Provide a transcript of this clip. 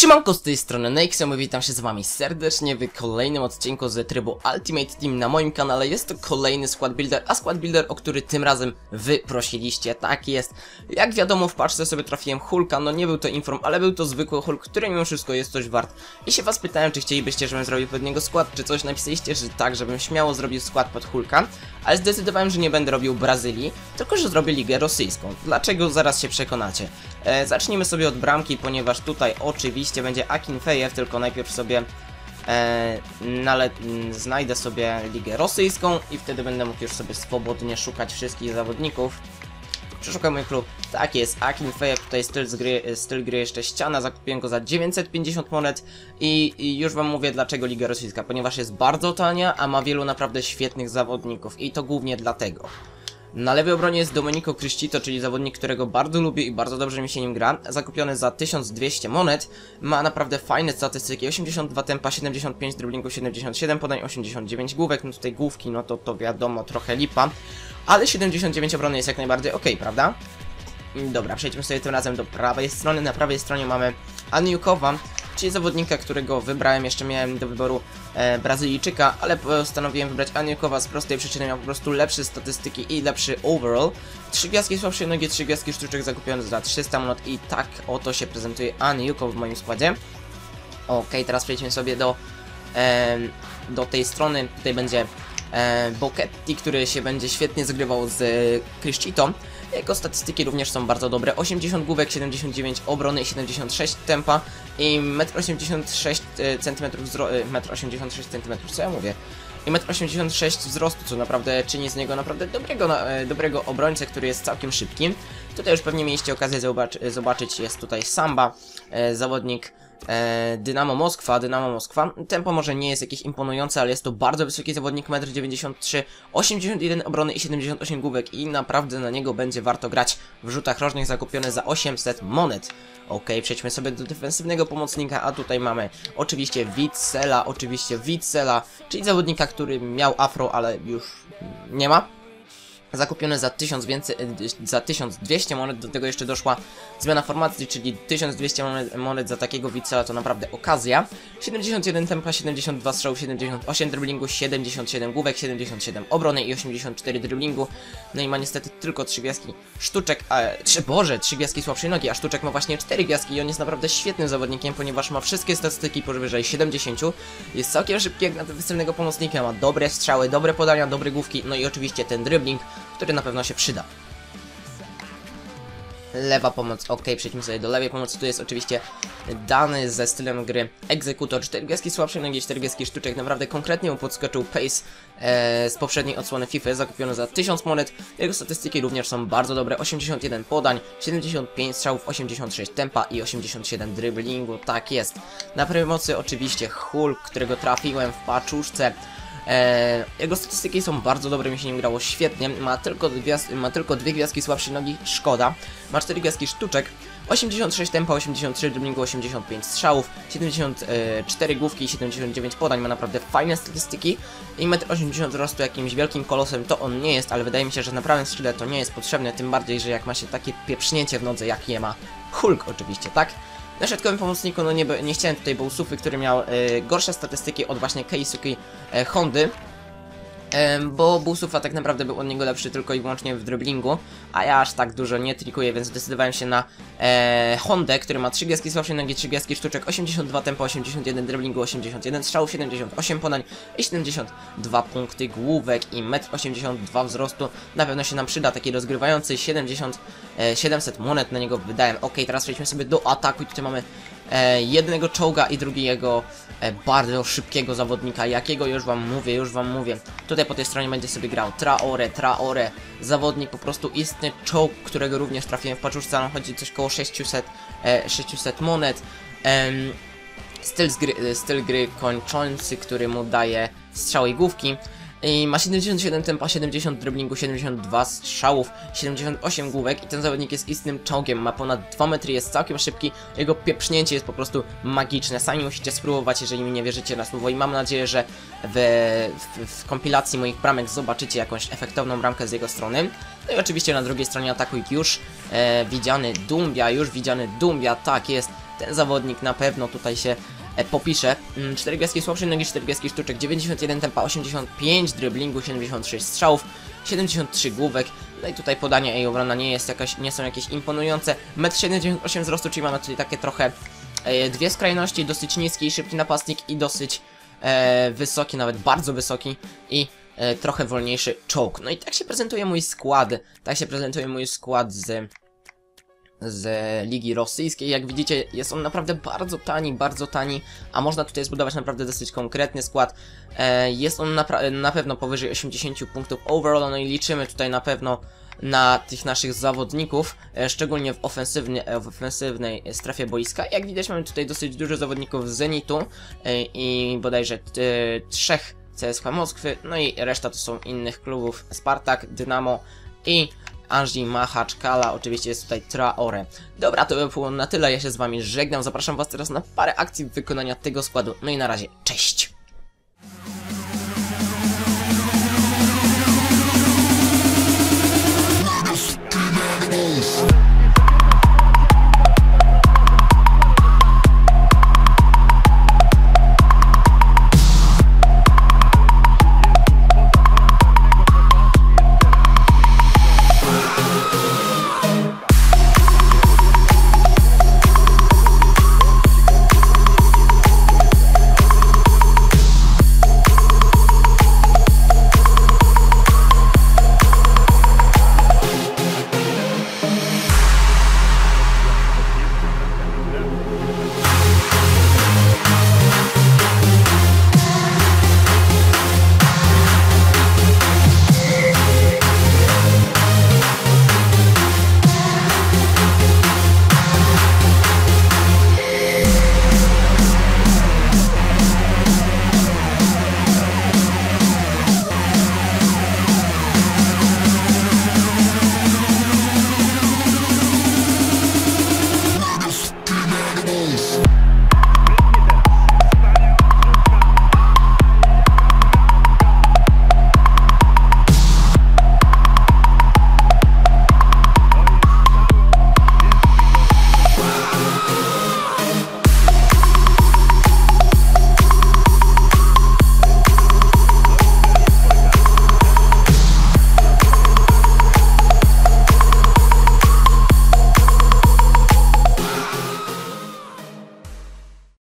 Siemanko z tej strony Nexem, witam się z wami serdecznie w kolejnym odcinku z trybu Ultimate Team na moim kanale. Jest to kolejny Squad Builder, a Squad Builder, o który tym razem wy prosiliście, tak jest. Jak wiadomo w paczce sobie trafiłem Hulka, no nie był to Inform, ale był to zwykły Hulk, który mimo wszystko jest coś wart. I się was pytałem, czy chcielibyście, żebym zrobił pod niego skład, czy coś, napisaliście, że tak, żebym śmiało zrobił skład pod Hulka. Ale zdecydowałem, że nie będę robił Brazylii, tylko że zrobię ligę rosyjską. Dlaczego? Zaraz się przekonacie. E, zacznijmy sobie od bramki, ponieważ tutaj oczywiście będzie Akin Fejew, tylko najpierw sobie e, nale znajdę sobie ligę rosyjską i wtedy będę mógł już sobie swobodnie szukać wszystkich zawodników. Przeszukam mój klub. Tak jest, Akin Fejew, tutaj styl, gry, styl gry jeszcze ściana, zakupiłem go za 950 monet i, i już wam mówię dlaczego Liga Rosyjska, ponieważ jest bardzo tania, a ma wielu naprawdę świetnych zawodników i to głównie dlatego. Na lewej obronie jest Domenico Criscito, czyli zawodnik, którego bardzo lubię i bardzo dobrze mi się nim gra. Zakupiony za 1200 monet. Ma naprawdę fajne statystyki. 82 tempa, 75 driblingu, 77 podań, 89 główek. No tutaj główki, no to, to wiadomo, trochę lipa. Ale 79 obrony jest jak najbardziej ok, prawda? Dobra, przejdźmy sobie tym razem do prawej strony. Na prawej stronie mamy Aniukowa, czyli zawodnika, którego wybrałem. Jeszcze miałem do wyboru e, Brazylijczyka, ale postanowiłem wybrać Aniukowa z prostej przyczyny. Miał po prostu lepsze statystyki i lepszy overall. Trzy gwiazdki słabszej nogi, trzy gwiazdki sztuczek zakupione za 300 monet i tak oto się prezentuje Aniukow w moim składzie. Ok, teraz przejdźmy sobie do, e, do tej strony. Tutaj będzie e, Boketti, który się będzie świetnie zgrywał z e, Criscito. Jego statystyki również są bardzo dobre. 80 główek, 79 obrony i 76 tempa i 1,86 cm wzrostu, 1,86 cm, co ja mówię? I 1,86 m wzrostu, co naprawdę czyni z niego naprawdę dobrego, e, dobrego obrońcę, który jest całkiem szybki. Tutaj już pewnie mieliście okazję zobacz, zobaczyć, jest tutaj Samba, e, zawodnik Dynamo Moskwa, Dynamo Moskwa. Tempo może nie jest jakieś imponujące, ale jest to bardzo wysoki zawodnik, 1,93 m, 81 obrony i 78 główek i naprawdę na niego będzie warto grać w rzutach rożnych zakupione za 800 monet. Ok, przejdźmy sobie do defensywnego pomocnika, a tutaj mamy oczywiście Witzela, oczywiście Witzela, czyli zawodnika, który miał afro, ale już nie ma zakupione za 1000 więcej, za 1200 monet, do tego jeszcze doszła zmiana formacji, czyli 1200 monet, monet za takiego Wicela to naprawdę okazja. 71 tempa, 72 strzałów, 78 driblingu, 77 główek, 77 obrony i 84 driblingu. No i ma niestety tylko 3 gwiazdki sztuczek, a, 3, boże, 3 gwiazdki słabszej nogi, a sztuczek ma właśnie 4 gwiazdki i on jest naprawdę świetnym zawodnikiem, ponieważ ma wszystkie statystyki powyżej 70, jest całkiem szybki jak na defensywnego pomocnika, ma dobre strzały, dobre podania, dobre główki, no i oczywiście ten dribbling, który na pewno się przyda. Lewa pomoc, ok, przejdźmy sobie do lewej pomocy, tu jest oczywiście dany ze stylem gry egzekutor, 4 gwiazdki słabsze nogi, 4 gwiazdki sztuczek, naprawdę konkretnie mu podskoczył pace e, z poprzedniej odsłony FIFA, zakupiony za 1000 monet, jego statystyki również są bardzo dobre, 81 podań, 75 strzałów, 86 tempa i 87 driblingu, tak jest. Na prawej mocy oczywiście Hulk, którego trafiłem w paczuszce, Eee, jego statystyki są bardzo dobre, mi się nim grało świetnie. Ma tylko, dwie, ma tylko dwie gwiazdki słabszej nogi, szkoda. Ma cztery gwiazdki sztuczek, 86 tempa, 83 driblingu, 85 strzałów, 74 główki i 79 podań. Ma naprawdę fajne statystyki i 1,80 m wzrostu jakimś wielkim kolosem to on nie jest, ale wydaje mi się, że na prawym skrzydle to nie jest potrzebne, tym bardziej, że jak ma się takie pieprznięcie w nodze, jakie ma Hulk oczywiście, tak? Na środkowym pomocniku, no nie, nie chciałem tutaj Bousufy, który miał y, gorsze statystyki od właśnie Keisuki y, Hondy. Bo Busufa tak naprawdę był od niego lepszy tylko i wyłącznie w driblingu, a ja aż tak dużo nie trikuję, więc zdecydowałem się na e, Hondę, który ma 3 gwiazdki słabszej nogi, 3 gwiazdki sztuczek, 82 tempo, 81 driblingu, 81 strzałów, 78 podań i 72 punkty główek i 1,82 m wzrostu. Na pewno się nam przyda taki rozgrywający 70, e, 700 monet na niego wydałem. Ok, teraz przejdźmy sobie do ataku i tutaj mamy jednego czołga i drugiego e, bardzo szybkiego zawodnika, jakiego już wam mówię, już wam mówię. Tutaj po tej stronie będzie sobie grał Traore, Traore, zawodnik po prostu istny czołg, którego również trafiłem w paczuszce, ale chodzi coś koło 600, e, 600 monet. Em, styl, gry, styl gry kończący, który mu daje strzały i główki. I ma 77 tempa, 70 driblingu, 72 strzałów, 78 główek i ten zawodnik jest istnym czołgiem, ma ponad 2 metry, jest całkiem szybki, jego pieprznięcie jest po prostu magiczne, sami musicie spróbować, jeżeli mi nie wierzycie na słowo. I mam nadzieję, że w, w, w kompilacji moich bramek zobaczycie jakąś efektowną bramkę z jego strony. No i oczywiście na drugiej stronie ataku już e, widziany Dumbia, już widziany Dumbia, tak jest, ten zawodnik na pewno tutaj się e, popisze. 4 gwiazdki słabszej nogi, 4 gwiazdki sztuczek, 91 tempa, 85 driblingu, 76 strzałów, 73 główek. No i tutaj podanie i obrona nie jest jakaś, nie są jakieś imponujące. 1,78 m wzrostu, czyli mamy tutaj takie trochę e, dwie skrajności, dosyć niski i szybki napastnik i dosyć e, wysoki, nawet bardzo wysoki i e, trochę wolniejszy czołg. No i tak się prezentuje mój skład, tak się prezentuje mój skład z z Ligi Rosyjskiej. Jak widzicie, jest on naprawdę bardzo tani, bardzo tani, a można tutaj zbudować naprawdę dosyć konkretny skład. E, jest on napra- na pewno powyżej 80 punktów overall, no i liczymy tutaj na pewno na tych naszych zawodników, e, szczególnie w, e, w ofensywnej strefie boiska. Jak widać, mamy tutaj dosyć dużo zawodników z Zenitu i bodajże trzech CSKA Moskwy, no i reszta to są innych klubów Spartak, Dynamo i Anji Mahaczkala, oczywiście jest tutaj Traore. Dobra, to by było na tyle, ja się z wami żegnam, zapraszam was teraz na parę akcji wykonania tego składu, no i na razie, cześć!